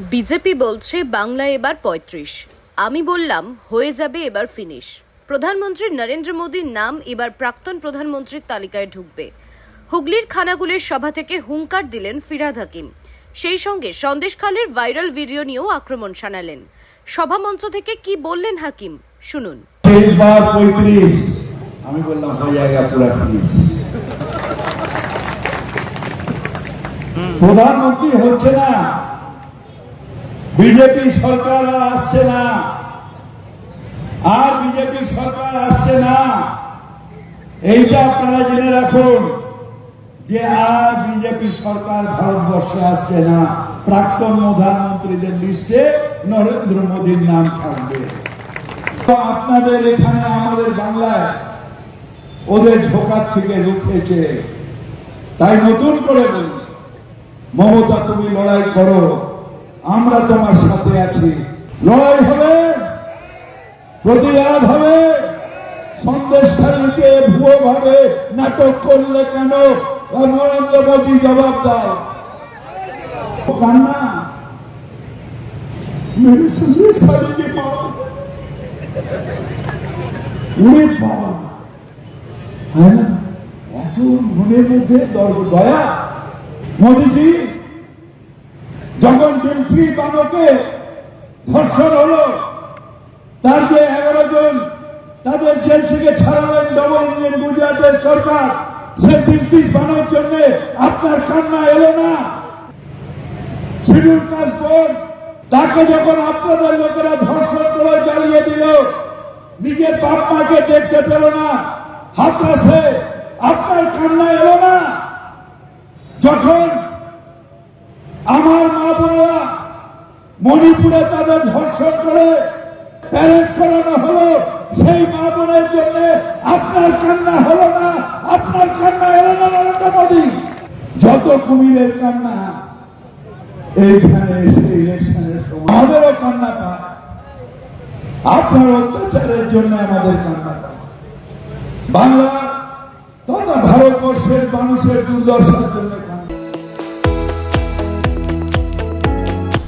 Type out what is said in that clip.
BJP বলছে বাংলায় এবার পঁয়ত্রিশ। আমি বললাম হয়ে যাবে এবার ফিনিশ প্রধানমন্ত্রী নরেন্দ্র মোদীর নাম এবার প্রাক্তন প্রধানমন্ত্রীর তালিকায় ঢুকবে। হুগলির খানাগুলের সভা থেকে হুঙ্কার দিলেন ফিরাদ হাকিম। সেই সঙ্গে সন্দেশখালের ভাইরাল ভিডিও নিয়েও আক্রমণ শানালেন। সভামঞ্চ থেকে কি বললেন হাকিম? শুনুন। বার পঁয়ত্রিশ। আমি বললাম হয়ে পুরা ফিনিশ প্রধানমন্ত্রী হচ্ছে না। বিজেপি সরকার আর আসছে না। আর বিজেপি সরকার আসছে না। এইটা আপনারা জেনে রাখুন যে আর বিজেপি সরকার ভারতবর্ষে আসছে না। প্রাক্তন প্রধানমন্ত্রীদের লিস্টে নরেন্দ্র মোদীর নাম থাকবে। আপনাদের এখানে আমাদের বাংলায় ওদের ঢোকার থেকে রুখেছে। তাই নতুন করে বলি মমতা তুমি লড়াই করো। আমরা তোমার সাথে আছি। লড়াই হবে, প্রতিবাদ হবে সন্দেশখালীতে ভুয়ো ভাবে নাটক করলে কেন? নরেন্দ্র মোদী জবাব দাও। কান্না মেরে সন্দেশখালী के माँ বাবা। হ্যাঁ এত মনের মধ্যে দয়া? মোদিজি যখন বিলশ্রী বাবকে ধর্ষণ হলো, তার যে এগারো জন তাদের জেল থেকে ছাড়ালেন ডবল ইঞ্জিন গুজরাটের সরকার, সে বিলকিস বানানোর জন্য আপনার কান্না এলো না? শিডিউল কাস্ট বোর্ড তাকে যখন আপনাদের লোকেরা ধর্ষণ করে জ্বালিয়ে দিল, নিজের বাপ মাকে দেখতে পেল না হাতরাসে আপনার কান্না এলো না? যখন আমার বোনেরা মণিপুরে তাদের ধর্ষণ করে, প্যারেড করানো হলো। সেই মা বোনের জন্য আপনার কান্না হলো না, আপনার কান্না এলো না নরেন্দ্র মোদী। যত কুমিরের কান্না, এইখানে এসে ইলেকশনের সময় আমাদেরও কান্না পায়। আপনার অত্যাচারের জন্য আমাদের কান্না পায়। বাংলা তথা ভারতবর্ষের মানুষের দুর্দশার জন্য